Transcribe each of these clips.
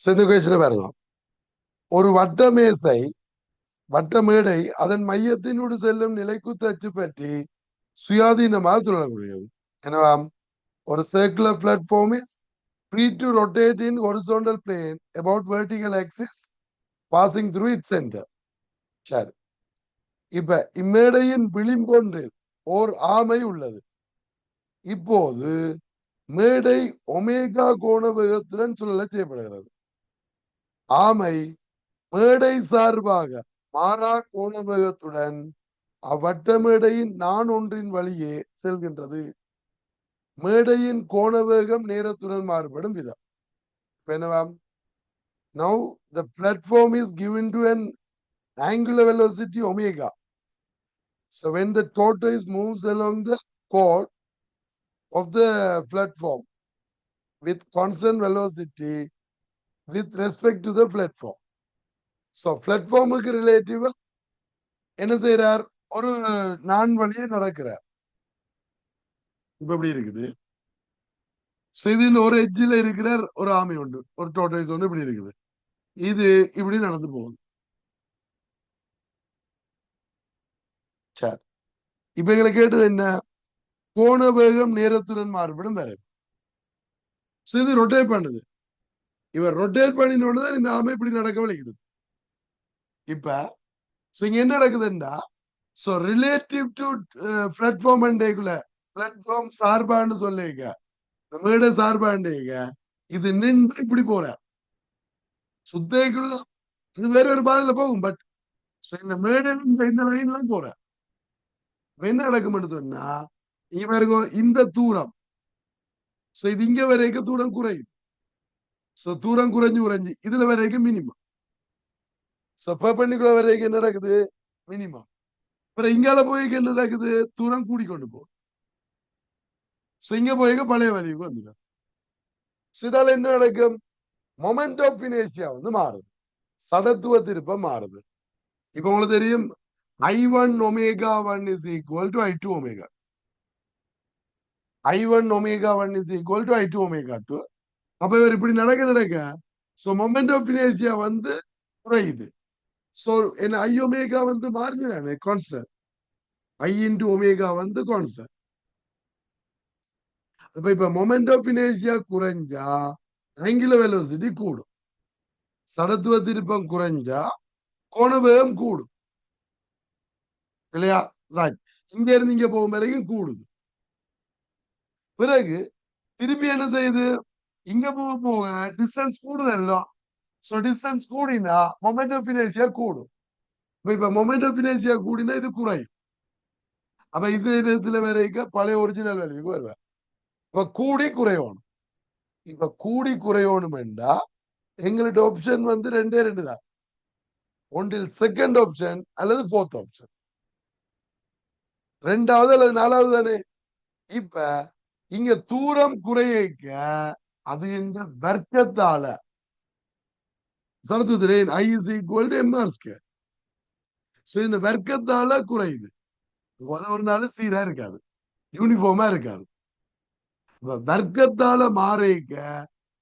இந்த கொஸ்டின் பாருங்க ஒரு வட்டமேசை வட்டமேடை அதன் மையத்தினோடு செல்லும் நிலைக்குத்து அச்சு பற்றி சுயாதீனமாக சொல்லக்கூடியது. என்னவா ஒரு circular platform is free to rotate in horizontal plane about vertical axis passing through its center. சரி. இப்ப இம்மேடையின் விளிம்பொன்றில் ஓர் ஆமை உள்ளது. இப்போது மேடை ஒமேகா கோண வேகத்துடன் சுழல செய்யப்படுகிறது. ஆமை மேடை சார்பாக மாறா கோண வேகத்துடன் அவ்வட்ட மேடையின் நான் ஒன்றின் வழியே செல்கின்றது. மேடையின் கோண வேகம் நேரத்துடன் மாறுபடும் விதம். என்னவாம்? Now the platform is given to an angular velocity omega. So when the tortoise moves along the chord of the platform with constant velocity with respect to the platform. So பிளாட்ஃபார்முக்கு ரிலேட்டிவ் என்ன செய்யறார் ஒரு நான் வழியே நடக்கிறார். இப்ப எப்படி இருக்குது? So இதுல ஒரு எஜ்ஜில் இருக்கிறார் ஒரு ஆமை உண்டு. ஒரு டோட்டைஸ் ஒன்று இப்படி இருக்குது. இது இப்படி நடந்து போகுது. சரி. இப்ப எங்களை கேட்டது என்ன? கோண வேகம் நேரத்துடன் மாறுபடும் வேற. So இது ரொட்டேட் பண்ணுது. இவர் ரொட்டேட் பண்ணினோட தான் இந்த ஆமை இப்படி நடக்க வலிக்குது இப்ப so இங்க என்ன நடக்குதுன்னா சோ ரிலேட்டிவ் டு பிளாட்ஃபார்ம் அண்டேக்குள்ள பிளாட்ஃபார்ம் சார்பான்னு சொல்லிக்க இந்த மேடை சார்பாண்டேங்க இது நின்று இப்படி போற. சுத்தேக்குள்ள இது வேற ஒரு பாதையில போகும் பட் இந்த மேடை இந்த லைன்லாம் போற. என்ன நடக்கும்னு சொன்னா இங்க பாருங்க இந்த தூரம். சோ இது இங்க வரைக்கும் தூரம் குறையுது. சோ தூரம் குறைஞ்சு குறைஞ்சு இதுல வரைக்கும் மினிமம் சோ பெர்பெண்டிகுலர் வரைக்கும் என்ன நடக்குது? மினிமம் அப்புறம் இங்கால போய் என்ன நடக்குது? தூரம் கூடிக்கொண்டு போகுது. சோ இங்க போய் பழைய வழிக்கு வந்துடும் So இதால என்ன நடக்கும்? மொமெண்ட் ஆஃப் இனேஷியா வந்து மாறுது. சடத்துவ திருப்பம் மாறுது. இப்ப உங்களுக்கு தெரியும் I one omega one is equal to I two omega I one omega one is equal to I two omega two அப்ப இவர் இப்படி நடக்க நடக்க சோ மொமெண்ட் ஆஃப் இனேசியா வந்து குறையுது. சோ என்ன ஐ ஒமேகா வந்து மாறுது தானே கான்ஸ்டன்ட் ஐ இன்டு ஒமேகா வந்து கான்ஸ்டன்ட் அப்ப இப்ப மொமெண்ட் ஆஃப் இனேசியா குறைஞ்சா ஆங்கில வெலோசிட்டி கூடும். சடத்துவ திருப்பம் குறைஞ்சா கோணவேகம் கூடும். இல்லையா? ரைட் இங்க இருந்து இங்க போகும் வரைக்கும் கூடுது. பிறகு திருப்பி என்ன செய்யுது? இங்க போக போக டிஸ்டன்ஸ் கூடுதல்லோ சோ டிஸ்டன்ஸ் கூடினா மொமெண்ட் ஆஃப் இனேசியா கூடும். இப்ப இப்ப மொமெண்ட் ஆஃப் இனேசியா கூடினா இது குறையும். அப்ப இது இடத்துல வேற பழைய ஒரிஜினல் வேலைக்கு வருவேன் இப்ப கூடி குறையணும். இப்ப கூடி குறையணும் எங்கள்ட்ட எங்களோட ஆப்ஷன் வந்து ரெண்டே ரெண்டு தான். ஒன்றில் செகண்ட் ஆப்ஷன் அல்லது ஃபோர்த் ஆப்ஷன் ரெண்டாவது அல்லது நாலாவது தானே? இப்ப இங்க தூரம் குறையக்க அது என்ற வர்க்கத்தால. சரத்துதிரேன் I is equal to MR square so இந்த வர்க்கத்தால குறையுது. ஒரு நாள் சீரா இருக்காது. யூனிஃபார்மா இருக்காது. வர்க்கத்தால மாறிக்க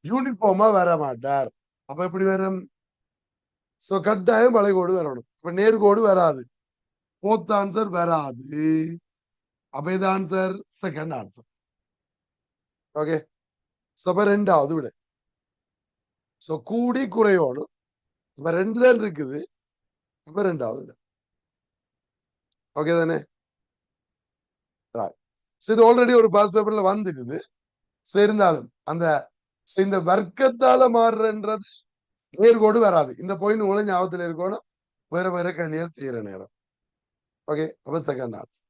யூனிஃபார்மா வர மாட்டார். அப்ப எப்படி வரும்? சோ கட்டாயம் வளைகோடு வரணும். இப்ப நேர்கோடு வராது. போத் ஆன்சர் வராது. அப்ப இது answer second answer okay so ரெண்டாவது விட. சோ கூடி குறையோணும் இப்ப ரெண்டு தான் இருக்குது. அப்ப ரெண்டாவது விட. ஓகே தானே? ஸோ இது ஆல்ரெடி ஒரு பாஸ் பேப்பர்ல வந்துக்குது ஸோ இருந்தாலும் அந்த so இந்த வர்க்கத்தால மாறுறன்றது நேர்கோடு வராது. இந்த பாயிண்ட் உங்களை ஞாபகத்துல இருக்கணும். வேற வேற கண்ணியர் செய்யற நேரம். ஓகே அப்ப செகண்ட் ஆன்சர்